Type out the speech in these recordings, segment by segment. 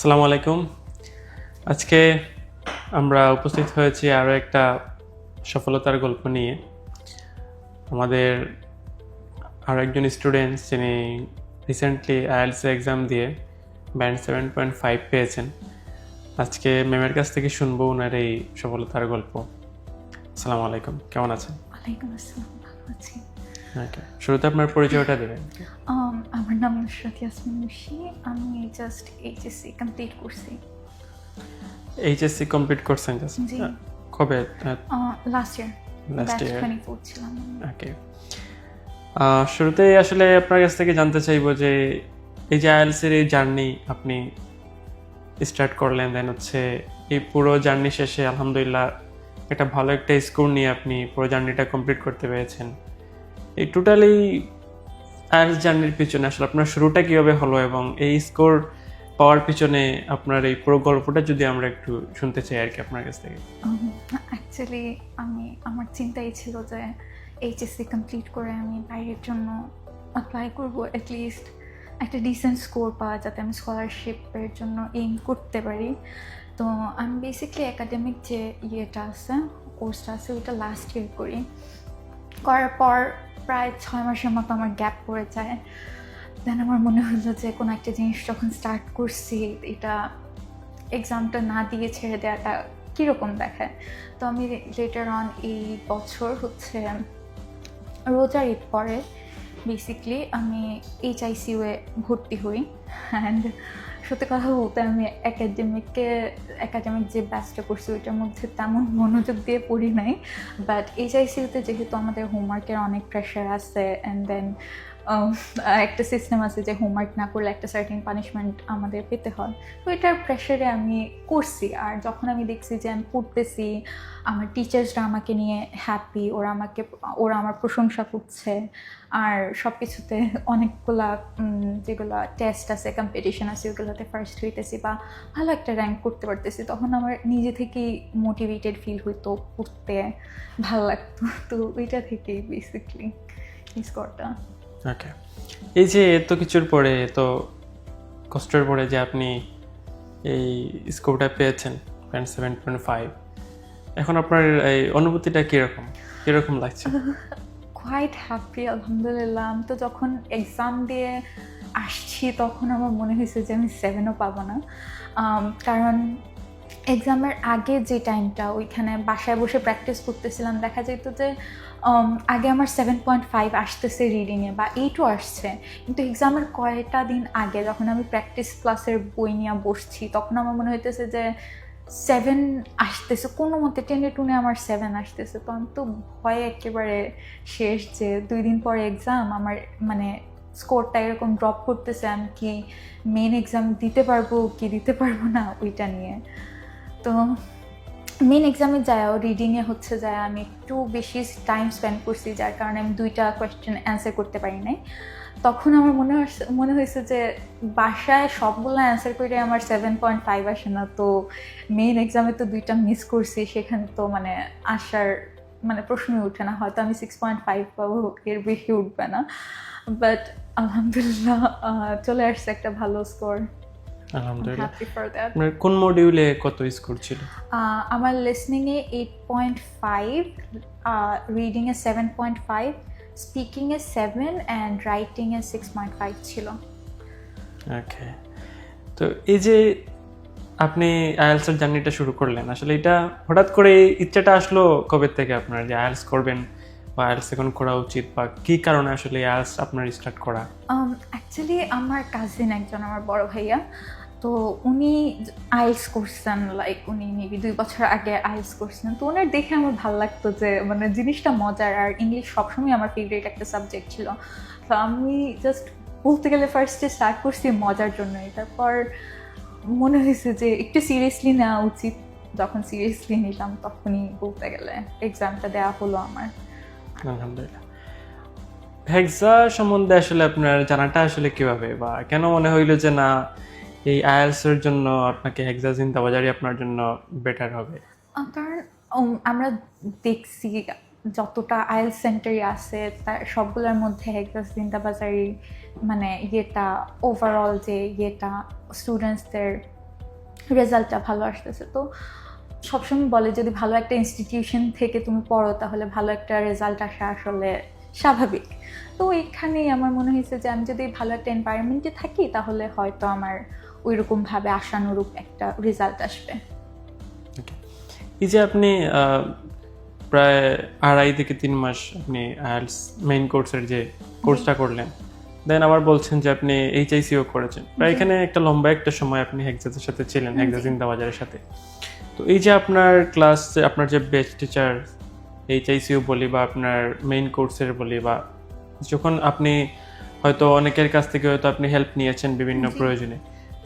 আসসালামু আলাইকুম। আজকে আমরা উপস্থিত হয়েছি আরও একটা সফলতার গল্প নিয়ে। আমাদের আরও একজন স্টুডেন্টস যিনি রিসেন্টলি আইএলস এক্সাম দিয়ে ব্যান্ড সেভেন পয়েন্ট ফাইভ পেয়েছেন। আজকে ম্যামের কাছ থেকে শুনব ওনার এই সফলতার গল্প। আসসালামু আলাইকুম, কেমন আছেন? আসসালাম, ভালো আছি। শুরুতে আপনার পরিচয়টা দেবেন। Um, আমার নাম নুসরাত ইয়াসমিন মুশি। আমি জাস্ট এইচএসসি কমপ্লিট করছি। এইচএসসি কমপ্লিট করছেন just? জি। কবে? Last year last year twenty four ছিলাম ওকে শুরুতে আসলে আপনার কাছ থেকে জানতে চাইব যে এই যে আইএলসের এই জার্নি আপনি স্টার্ট করলেন দেন হচ্ছে এই পুরো জার্নি শেষে আলহামদুলিল্লাহ একটা ভালো একটা স্কোর নিয়ে আপনি পুরো জার্নিটা কমপ্লিট করতে পেরেছেন। এই টোটালি আইএলস জার্নির পিছনে আসলে আপনার শুরুটা কীভাবে হলো এবং এই স্কোর পাওয়ার পিছনে আপনার এই পুরো গল্পটা যদি আমরা একটু শুনতে চাই আর কি আপনার কাছ থেকে। অ্যাকচুয়ালি আমি, আমার চিন্তাই ছিল যে এইচএসসি কমপ্লিট করে আমি বাইরের জন্য অ্যাপ্লাই করব অ্যাটলিস্ট একটা ডিসেন্ট স্কোর পাওয়া যাতে আমি স্কলারশিপের জন্য এইম করতে পারি। তো আমি বেসিকলি একাডেমিক যে ইয়েটা আছে কোর্সটা আছে, ওইটা লাস্ট ইয়ার করি। করার পর প্রায় ছয় মাসের মতো আমার গ্যাপ পড়ে যায়। দেন আমার মনে হলো যে কোনো একটা জিনিস যখন স্টার্ট করছি, এটা এক্সামটা না দিয়ে ছেড়ে দেওয়াটা কীরকম দেখায়? তো আমি লেটার অন এই বছর হচ্ছে রোজার ঈদ পরে বেসিকলি আমি এইচআইসিউয়ে ভর্তি হই। অ্যান্ড সত্যি কথা বলতে আমি একাডেমিককে একাডেমিক যে ব্যাচটা করছি, ওইটার মধ্যে তেমন মনোযোগ দিয়ে পড়ি নাই বাট এইচআইসিউতে যেহেতু আমাদের হোমওয়ার্কের অনেক প্রেশার আছে অ্যান্ড দেন একটা সিস্টেম আছে যে হোমওয়ার্ক না করলে একটা সার্টিন পানিশমেন্ট আমাদের পেতে হয়। তো এটার প্রেশারে আমি করছি। আর যখন আমি দেখছি যে আমি পড়তেছি আমার টিচার্সরা আমাকে নিয়ে হ্যাপি ওরা আমাকে, ওরা আমার প্রশংসা করছে, আর সব কিছুতে অনেকগুলা যেগুলো টেস্ট আছে কম্পিটিশন আছে, ওগুলোতে ফার্স্ট হইতেছি বা ভালো একটা র্যাঙ্ক করতে পারতেছি, তখন আমার নিজে থেকেই মোটিভেটেড ফিল হইতো পড়তে ভালো লাগতো। তো ওইটা থেকেই বেসিকলি এই স্কোরটা ওকে এই যে এত কিছুর পরে, এত কষ্টের পরে যে আপনি এই স্কোরটা পেয়েছেন পয়েন্ট সেভেন পয়েন্ট ফাইভ এখন আপনার এই অনুভূতিটা কীরকম? কীরকম লাগছে? কোয়াইট হ্যাপি আলহামদুলিল্লাহ। আমি তো যখন এক্সাম দিয়ে আসছি, তখন আমার মনে হয়েছে যে আমি সেভেনও পাবো না। কারণ এক্সামের আগে যে টাইমটা ওইখানে বাসায় বসে প্র্যাকটিস করতেছিলাম, দেখা যেত যে আগে আমার সেভেন পয়েন্ট ফাইভ আসতেছে রিডিংয়ে বা এইটও আসছে। কিন্তু এক্সামের কয়টা দিন আগে যখন আমি প্র্যাকটিস ক্লাসের বই নিয়ে বসছি, তখন আমার মনে হইতেছে যে সেভেন আসতেছে। কোনো মতে টেনে টুনে আমার সেভেন আসতেছে। তো আমি তো ভয়ে একেবারে শেষ যে দুই দিন পরে এক্সাম আমার মানে স্কোরটা এরকম ড্রপ করতেছে, আমি কি মেন এক্সাম দিতে পারব, কি দিতে পারব না, ওইটা নিয়ে। তো মেন এক্সামে যাও রিডিংয়ে হচ্ছে যায়, আমি একটু বেশি টাইম স্পেন্ড করছি, যার কারণে আমি দুইটা কোয়েশ্চেন অ্যান্সার করতে পারি নাই। তখন আমার মনে মনে হয়েছে যে বাসায় সবগুলো অ্যান্সার করে আমার সেভেন পয়েন্ট ফাইভ আসে না, তো মেইন এক্সামে তো দুইটা মিস করছি, সেখানে তো মানে আসার মানে প্রশ্নই উঠে না, হয়তো আমি সিক্স পয়েন্ট ফাইভ পাবো, এর বেশি উঠবে না। বাট আলহামদুলিল্লাহ চলে আসছে একটা ভালো স্কোর আলহামদুলিল্লাহ। আপনার কোন মডিউলে কত স্কোর ছিল? আমার পয়েন্ট ফাইভ রিডিংয়ে সেভেন পয়েন্ট ফাইভ স্পিকিংয়ে সেভেন অ্যান্ড রাইটিংয়ে সিক্স পয়েন্ট ফাইভ ছিল। ওকে তো এই যে আপনি আইএলসের জার্নিটা শুরু করলেন আসলে এটা হঠাৎ করে ইচ্ছাটা আসলো কবে থেকে আপনার যে আইএলস করবেন বা আইএলস এখন করা উচিত বা কি কারণে আসলে আইএলস আপনার স্টার্ট করা? অ্যাকচুয়ালি আমার কাজিন একজন আমার বড় ভাইয়া তো উনি আইলস করছেন লাইক উনি মেবি দুই বছর আগে আইলস করছেন। তো ওনার দেখে আমার ভালো লাগতো যে মানে জিনিসটা মজার। আর ইংলিশ সবসময় আমার ফেভারিট একটা সাবজেক্ট ছিল। তো আমি জাস্ট বলতে গেলে ফার্স্টে স্টার্ট করছি মজার জন্যই। তারপর মনে হয়েছে যে, একটু সিরিয়াসলি নেওয়া উচিত। যখন সিরিয়াসলি নিলাম, তখনই বলতে গেলে এক্সামটা দেওয়া হলো আমার। আলহামদুলিল্লাহ। হেক্সা সম্বন্ধে আসলে আপনার জানাটা আসলে কীভাবে? বা কেন মনে হইল যে, না এই আইএলস এর জন্য আপনাকে হেক্সা চিন্তাবাজারই আপনার জন্য বেটার হবে। কারণ আমরা দেখছি যতটা আইএল সেন্টারই আছে, তার সবগুলোর মধ্যে একটা চিন্তাবাজারি মানে ইয়েটা ওভারঅল যে ইয়েটা স্টুডেন্টসদের রেজাল্টটা ভালো আসতেছে। তো সবসময় বলে, যদি ভালো একটা ইনস্টিটিউশন থেকে তুমি পড়ো, তাহলে ভালো একটা রেজাল্ট আসা আসলে স্বাভাবিক। তো এখানেই আমার মনে হয়েছে যে আমি যদি ভালো একটা এনভায়রনমেন্টে থাকি, তাহলে হয়তো আমার ওই রকমভাবে আশানুরূপ একটা রেজাল্ট আসবে। এই যে আপনি প্রায় আড়াই থেকে তিন মাস আপনি আইএলস মেইন কোর্সের যে কোর্সটা করলেন দেন আবার বলছেন যে আপনি এইচআইসিও করেছেন। প্রায় এখানে একটা লম্বা একটা সময় আপনি হেক্সাসের সাথে ছিলেন জি। হেক্সাস জিন্দাবাজারের সাথে। তো এই যে আপনার ক্লাস আপনার যে বেস্ট টিচার এইচআইসিও বলি বা আপনার মেইন কোর্সের বলি বা যখন আপনি হয়তো অনেকের কাছ থেকে হয়তো আপনি হেল্প নিয়েছেন বিভিন্ন প্রয়োজনে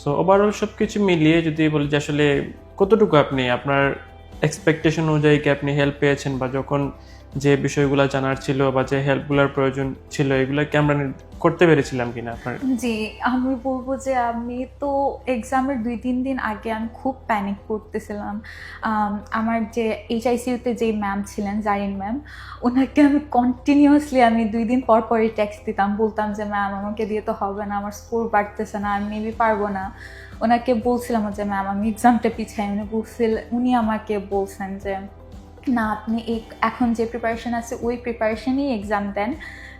সো ওভারঅল সব কিছু মিলিয়ে যদি বলি যে আসলে কতটুকু আপনি আপনার এক্সপেকটেশন অনুযায়ী কি আপনি হেল্প পেয়েছেন বা যখন যে বিষয়গুলো জানার ছিল বা যে হেল্পগুলোর প্রয়োজন ছিল, এগুলো কি আমরা করতে পেরেছিলাম কিনা আপনার? জি, আমি বলব যে আমি তো এক্সামের দুই, তিন দিন আগে আমি খুব প্যানিক করতেছিলাম। আমার যে এইচআইসিউতে যে ম্যাম ছিলেন জারিন ম্যাম ওনাকে আমি কন্টিনিউয়াসলি আমি দুই দিন পর পরই টেক্সট দিতাম, বলতাম যে ম্যাম আমাকে দিয়ে তো হবে না, আমার স্কোর বাড়তেছে না, আমি মেবি পারব না। ওনাকে বলছিলাম যে ম্যাম আমি এক্সামটা পিছাই উনি বলছিল, উনি আমাকে বলছেন যে না, আপনি এক, এখন যে প্রিপারেশন আছে, ওই প্রিপারেশনই এক্সাম দেন,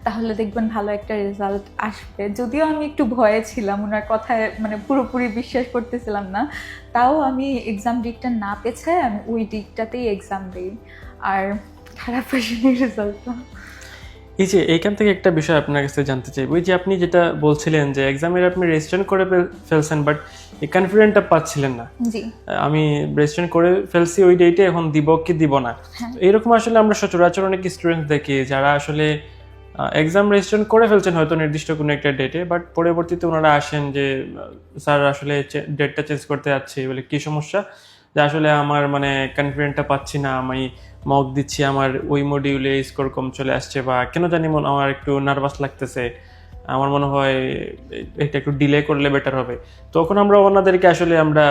তাহলে দেখবেন ভালো একটা রেজাল্ট আসবে। যদিও আমি একটু ভয়ে ছিলাম, ওনার কথায় মানে পুরোপুরি বিশ্বাস করতেছিলাম না। তাও আমি এক্সাম ডিকটা না পেছে আমি ওই দিকটাতেই এক্সাম দিই। আর খারাপ আসেনি রেজাল্টটা এই যে এইখান থেকে একটা বিষয় আপনার কাছে জানতে চাই। ওই যে আপনি যেটা বলছিলেন যে এক্সামের আপনি রেজিস্ট্রেশন করে ফেলছেন বাট কনফিডেন্টটা পাচ্ছিলেন না। আমি রেজিস্ট্রেশন করে ফেলছি ওই ডেটে এখন দিব কি দিব না? হ্যাঁ। এরকম আসলে আমরা সচরাচর অনেক স্টুডেন্ট দেখি যারা আসলে এক্সাম রেজিস্ট্রেশন করে ফেলছেন হয়তো নির্দিষ্ট কোনো একটা ডেটে বাট পরবর্তীতে ওনারা আসেন যে স্যার আসলে ডেটটা চেঞ্জ করতে যাচ্ছে বলে কি সমস্যা? যে আসলে আমার মানে কনফিডেন্টটা পাচ্ছি না, আমি মক দিচ্ছি, আমার ওই মডিউলে স্কোর কম চলে আসছে বা কেন জানি মন, আমার একটু নার্ভাস লাগতেছে। আমার মনে হয় এটা একটু ডিলে করলে বেটার হবে। তখন আমরা ওনাদেরকে আসলে আমরা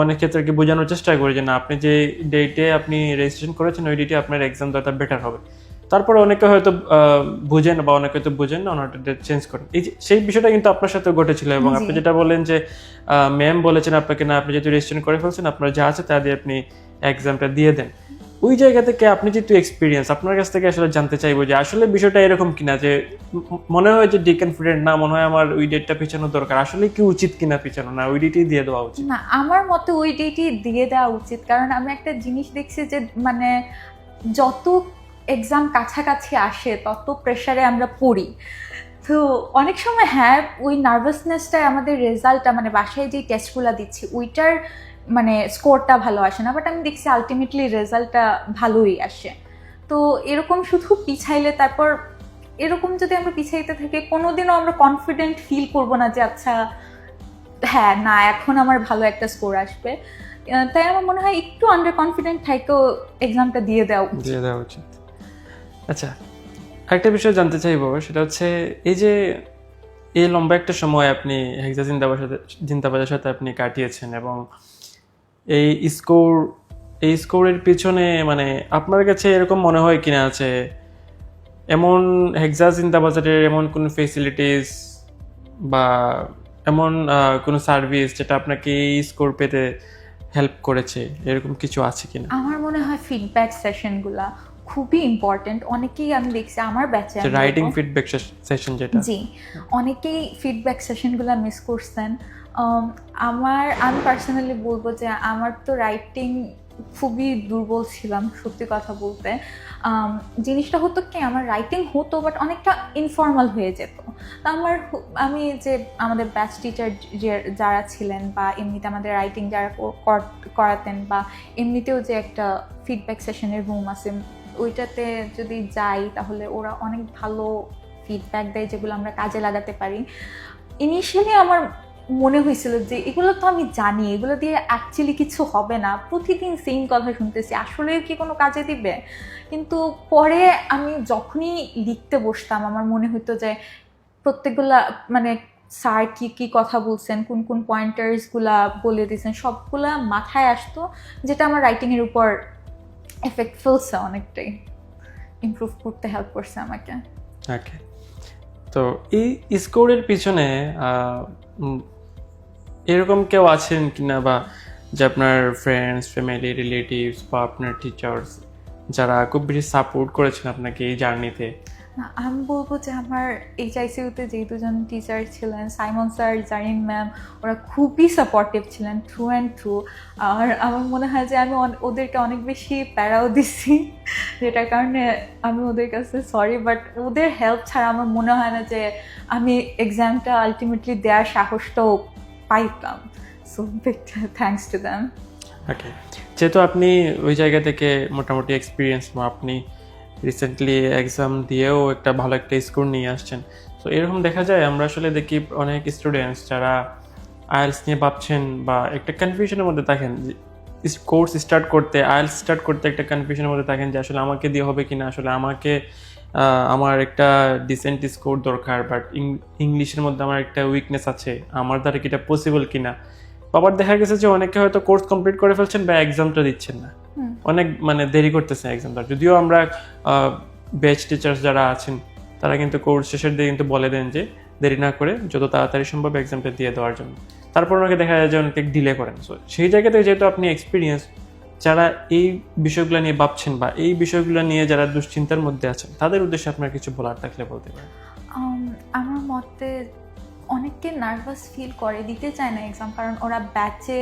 অনেক ক্ষেত্রে কি বোঝানোর চেষ্টা করি যে না, আপনি যে ডেটে আপনি রেজিস্ট্রেশন করেছেন, ওই ডেটে আপনার এক্সাম দেওয়াটা বেটার হবে। তারপরে অনেকে হয়তো বুঝেন বা অনেকে হয়তো বুঝেন না ওনার ডেট চেঞ্জ করেন। এই যে সেই বিষয়টা কিন্তু আপনার সাথে ঘটেছিল এবং আপনি যেটা বলেন যে ম্যাম বলেছেন আপনাকে না আপনি যেহেতু রেজিস্ট্রেশন করে ফেলছেন আপনার যা আছে তা দিয়ে আপনি এক্সামটা দিয়ে দেন। ওই জায়গা থেকে আপনি যেহেতু এক্সপিরিয়েন্স আপনার কাছ থেকে আসলে জানতে চাইব যে আসলে বিষয়টা এরকম কিনা যে মনে হয় যে ডিকনফিডেন্ট না মনে হয় আমার ওই ডেটটা পিছানো দরকার। আসলে কি উচিত কিনা পিছানো? না ওই ডেটেই দিয়ে দেওয়া উচিত? না আমার মতে ওই ডেটই দিয়ে দেওয়া উচিত। কারণ আমি একটা জিনিস দেখছি যে মানে যত এক্সাম কাছাকাছি আসে, তত প্রেশারে আমরা পড়ি। তো অনেক সময় হ্যাঁ ওই নার্ভাসনেসটা আমাদের রেজাল্টটা মানে বাসায় যে টেস্টগুলো দিচ্ছি, ওইটার মানে স্কোরটা ভালো আসে না বাট আমি দেখছি আলটিমেটলি রেজাল্টটা ভালোই আসে। তো এরকম শুধু পিছাইলে, তারপর এরকম যদি আমরা পিছাইতে থাকি, কোনোদিনও আমরা কনফিডেন্ট ফিল করব না যে আচ্ছা হ্যাঁ না, এখন আমার ভালো একটা স্কোর আসবে। তাই আমার মনে হয় একটু আন্ডার কনফিডেন্ট থাকেও এক্সামটা দিয়ে দেওয়া দিয়ে দেওয়া উচিত। আচ্ছা আরেকটা বিষয় জানতে চাইব, সেটা হচ্ছে এই যে এই লম্বা একটা সময় আপনি হেক্সা জিন্দাবাদের সাথে সাথে আপনি কাটিয়েছেন এবং এই স্কোর, এই স্কোরের পিছনে মানে আপনার কাছে এরকম মনে হয় কিনা আছে এমন হেক্সা জিন্দাবাজারের এমন কোনো ফেসিলিটিস বা এমন কোনো সার্ভিস যেটা আপনাকে এই স্কোর পেতে হেল্প করেছে? এরকম কিছু আছে কিনা? আমার মনে হয় ফিডব্যাক সেশনগুলা খুবই ইম্পর্টেন্ট অনেকেই আমি দেখছি আমার ব্যাচে রাইটিং ফিডব্যাক সেশন যেটা। জি অনেকেই ফিডব্যাক সেশনগুলো মিস করছেন। আমার আমি পার্সোনালি বলব যে আমার তো রাইটিং খুবই দুর্বল ছিলাম সত্যি কথা বলতে। জিনিসটা হতো কি আমার রাইটিং হতো বাট অনেকটা ইনফর্মাল হয়ে যেত। তো আমার আমি যে আমাদের ব্যাচ টিচার যে যারা ছিলেন বা এমনিতে আমাদের রাইটিং যারা কর- কর- করাতেন বা এমনিতেও যে একটা ফিডব্যাক সেশনের রুম আছে ওইটাতে যদি যাই তাহলে ওরা অনেক ভালো ফিডব্যাক দেয় যেগুলো আমরা কাজে লাগাতে পারি। ইনিশিয়ালি আমার মনে হয়েছিল যে এগুলো তো আমি জানি, এগুলো দিয়ে অ্যাকচুয়ালি কিছু হবে না। প্রতিদিন সেম কথা শুনতেছি আসলে কি কোনো কাজে দিবে? কিন্তু পরে আমি যখনই লিখতে বসতাম, আমার মনে হতো যে প্রত্যেকগুলা মানে স্যার কি কি কথা বলছেন, কোন কোন পয়েন্টার্সগুলা বলে দিয়েছেন, সবগুলা মাথায় আসতো, যেটা আমার রাইটিংয়ের উপর এফেক্ট ফেলছে অনেকটাই ইমপ্রুভ করতে হেল্প করছে আমাকে। ওকে তো এই স্কোরের পিছনে এরকম কেউ আছেন কিনা বা যে আপনার ফ্রেন্ডস ফ্যামিলি রিলেটিভস বা আপনার টিচার্স যারা খুব বেশি সাপোর্ট করেছেন আপনাকে এই জার্নিতে আমি বলব যে আমার এইচআইসিউতে যে দুজন টিচার ছিলেন সাইমন স্যার জারিন ম্যাম ওরা খুবই সাপোর্টিভ ছিলেন ট্রু অ্যান্ড ট্রু আর আমার মনে হয় যে আমি ওদেরকে অনেক বেশি প্যারাও দিছি, যেটার কারণে আমি ওদের কাছে সরি বাট ওদের হেল্প ছাড়া আমার মনে হয় না যে আমি এক্সামটা আলটিমেটলি দেওয়ার সাহসটাও পাইতাম। So big thanks to them okay যেহেতু আপনি ওই জায়গা থেকে মোটামুটি এক্সপিরিয়েন্স আপনি রিসেন্টলি এক্সাম দিয়েও একটা ভালো একটা স্কোর নিয়ে আসছেন। তো এরকম দেখা যায়, আমরা আসলে দেখি অনেক স্টুডেন্টস যারা আইএলস নিয়ে ভাবছেন বা একটা কনফিউশনের মধ্যে থাকেন কোর্স স্টার্ট করতে আইএলস স্টার্ট করতে একটা কনফিউশনের মধ্যে থাকেন যে, আসলে আমাকে দিয়ে হবে কিনা? আসলে আমাকে আমার একটা ডিসেন্ট স্কোর দরকার বাট ইংলিশের মধ্যে আমার একটা উইকনেস আছে, আমার দ্বারা কি এটা পসিবল কিনা? আবার দেখা গেছে যে, অনেকে হয়তো কোর্স কমপ্লিট করে ফেলছেন বা এক্সামটা দিচ্ছেন না। অনেক মানে দেরি করতেছে এক্সামটা যদিও আমরা বেচ টিচার্স যারা আছেন, তারা কিন্তু কোর্স শেষের দিকে কিন্তু বলে দেন যে দেরি না করে যত তাড়াতাড়ি সম্ভব এক্সামটা দিয়ে দেওয়ার জন্য। তারপর ওনাকে দেখা যায় যে অনেকে ডিলে করেন। সো সেই জায়গা থেকে যেহেতু আপনি এক্সপিরিয়েন্স যারা এই বিষয়গুলো নিয়ে ভাবছেন বা এই বিষয়গুলো নিয়ে যারা দুশ্চিন্তার মধ্যে আছেন, তাদের উদ্দেশ্যে আপনার কিছু বলার থাকলে বলতে পারেন। আমার মতে অনেককে নার্ভাস ফিল করে, দিতে চায় না এক্সাম কারণ ওরা ব্যাচে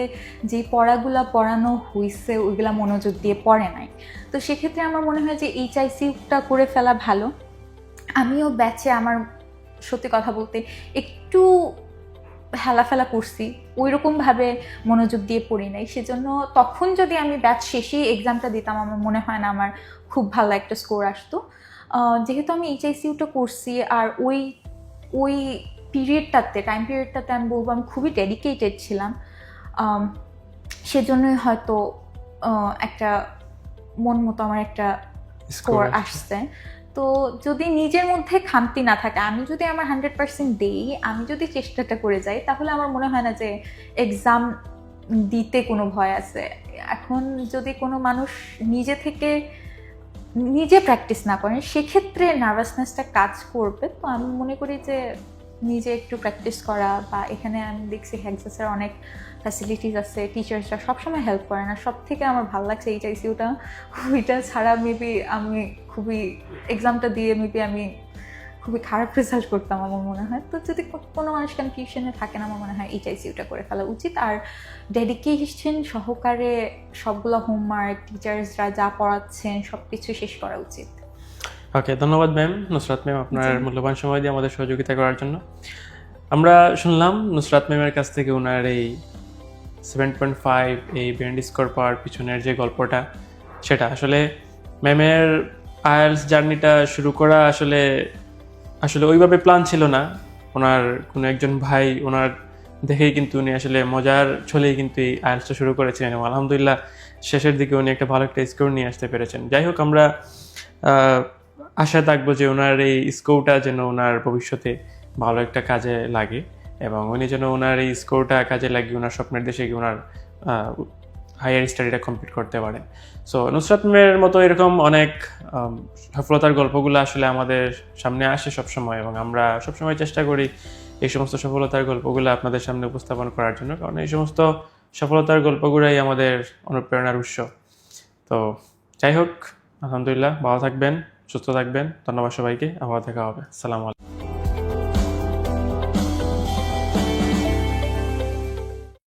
যে পড়াগুলো পড়ানো হয়েছে ওইগুলা মনোযোগ দিয়ে পড়ে নাই। তো সেক্ষেত্রে আমার মনে হয় যে এইচআইসিটা করে ফেলা ভালো। আমিও ব্যাচে আমার সত্যি কথা বলতে একটু হেলাফেলা করছি ওই রকমভাবে মনোযোগ দিয়ে পড়ি নাই। সেজন্য তখন যদি আমি ব্যাচ শেষেই এক্সামটা দিতাম, আমার মনে হয় না আমার খুব ভালো একটা স্কোর আসতো। যেহেতু আমি এইচআইসিউটা করছি, আর ওই ওই পিরিয়ডটাতে টাইম পিরিয়ডটাতে আমি বলব আমি খুবই ডেডিকেটেড ছিলাম। সেজন্যই হয়তো একটা মন মতো আমার একটা স্কোর আসছে। তো যদি নিজের মধ্যে খামতি না থাকে আমি যদি আমার হান্ড্রেড পার্সেন্ট দিই আমি যদি চেষ্টাটা করে যাই তাহলে আমার মনে হয় না যে এক্সাম দিতে কোনো ভয় আছে। এখন যদি কোনো মানুষ নিজে থেকে নিজে প্র্যাকটিস না করেন সেক্ষেত্রে নার্ভাসনেসটা কাজ করবে। তো আমি মনে করি যে নিজে একটু প্র্যাকটিস করা বা এখানে আমি দেখছি হ্যাকসেসের অনেক ফ্যাসিলিটিস আছে টিচার্সরা সবসময় হেল্প করে না। সব থেকে আমার ভালো লাগছে এইচআইসিউটা ওইটা ছাড়া মেবি আমি খুবই এক্সামটা দিয়ে মেবি আমি খুবই খারাপ রেজাল্ট করতাম আমার মনে হয়। তো যদি কোনো মানুষ কনফিউশনে থাকে না, আমার মনে হয় এইচআইসিউটা করে ফেলা উচিত। আর ডেডিকেশন সহকারে সবগুলো হোমওয়ার্ক টিচার্সরা যা পড়াচ্ছেন সব কিছু শেষ করা উচিত। ওকে ধন্যবাদ ম্যাম নুসরাত ম্যাম আপনার মূল্যবান সময় দিয়ে আমাদের সহযোগিতা করার জন্য। আমরা শুনলাম নুসরাত ম্যামের কাছ থেকে ওনার এই সেভেন পয়েন্ট ফাইভ এই ব্যান্ড স্কোর পাওয়ার পিছনের যে গল্পটা সেটা। আসলে ম্যামের আয়ার্স জার্নিটা শুরু করা আসলে আসলে ওইভাবে প্ল্যান ছিল না। ওনার কোনো একজন ভাই ওনার দেখেই কিন্তু উনি আসলে মজার ছলেই কিন্তু এই আয়ার্সটা শুরু করেছিলেন এবং আলহামদুলিল্লাহ শেষের দিকে উনি একটা ভালো একটা স্কোর নিয়ে আসতে পেরেছেন। যাই হোক আমরা আশা থাকব যে ওনার এই স্কোরটা যেন ওনার ভবিষ্যতে ভালো একটা কাজে লাগে এবং উনি যেন ওনার এই স্কোরটা কাজে লাগিয়ে ওনার স্বপ্নের দেশে গিয়ে ওনার হায়ার স্টাডিটা কমপ্লিট করতে পারেন। সো নুসরাত মেয়ের মতো এরকম অনেক সফলতার গল্পগুলো আসলে আমাদের সামনে আসে সবসময় এবং আমরা সবসময় চেষ্টা করি এই সমস্ত সফলতার গল্পগুলো আপনাদের সামনে উপস্থাপন করার জন্য কারণ এই সমস্ত সফলতার গল্পগুলোই আমাদের অনুপ্রেরণার উৎস। তো, যাই হোক, আলহামদুলিল্লাহ, ভালো থাকবেন। সুস্থ থাকবেন। ধন্যবাদ সবাইকে। আবার দেখা হবে। সালাম আলাইকুম।